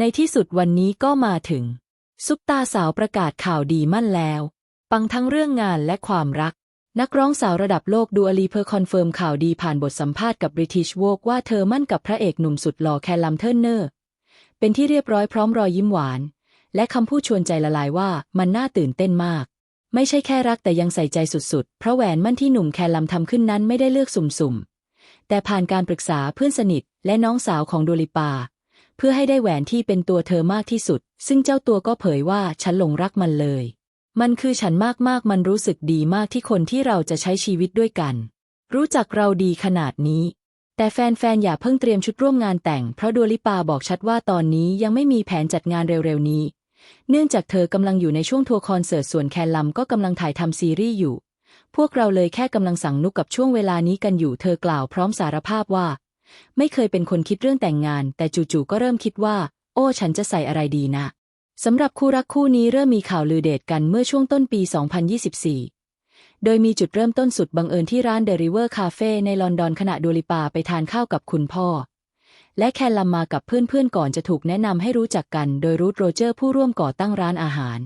ในที่สุดวันนี้ก็มาถึง ซุปตาสาวประกาศข่าวดีมั่นแล้ว ปังทั้งเรื่องงานและความรัก นักร้องสาวระดับโลกดูอลีเพอร์คอนเฟิร์มข่าวดีผ่านบทสัมภาษณ์กับ British Vogue ว่าเธอมั่นกับพระเอกหนุ่มสุดหล่อแคลัมเทิร์นเนอร์ เป็นที่เรียบร้อยพร้อมรอยยิ้มหวาน และคำพูดชวนใจละลายว่ามันน่าตื่นเต้นมาก ไม่ใช่แค่รักแต่ยังใส่ใจสุดๆ เพราะแหวนมั่นที่หนุ่มแคลัมทำขึ้นนั้นไม่ได้เลือกสุ่มๆ แต่ผ่านการปรึกษาเพื่อนสนิทและน้องสาวของโดลิปา เพื่อให้ได้แหวนที่เป็นตัวเธอมากที่สุด ซึ่งเจ้าตัวก็เผยว่าฉันหลงรักมันเลย มันคือฉันมากๆ มันรู้สึกดีมากที่คนที่เราจะใช้ชีวิตด้วยกัน รู้จักเราดีขนาดนี้ แต่แฟนๆ อย่าเพิ่งเตรียมชุดร่วมงานแต่ง เพราะดัวลิปาบอกชัดว่าตอนนี้ยังไม่มีแผนจัดงานเร็วๆ นี้ เนื่องจากเธอกำลังอยู่ในช่วงทัวร์คอนเสิร์ตส่วนแคนลัมก็กำลังถ่ายทำซีรีส์อยู่ พวกเราเลยแค่กำลังสั่งนุกกับช่วงเวลานี้กันอยู่ เธอกล่าวพร้อมสารภาพว่า ไม่เคยเป็นคนคิดเรื่องแต่งงาน แต่จู่ๆก็เริ่มคิดว่า โอ้ ฉันจะใส่อะไรดีนะสำหรับคู่รักคู่นี้เริ่มมีข่าวลือเดทกันเมื่อช่วงต้นปี 2024 โดยมีจุดเริ่มต้นสุดบังเอิญที่ร้าน The River Cafe ในลอนดอนขณะดูลิปาไปทานข้าวกับคุณพ่อ และแคนลัมมากับเพื่อนๆก่อนจะถูกแนะนำให้รู้จักกัน โดยรูทโรเจอร์ผู้ร่วมก่อตั้งร้านอาหาร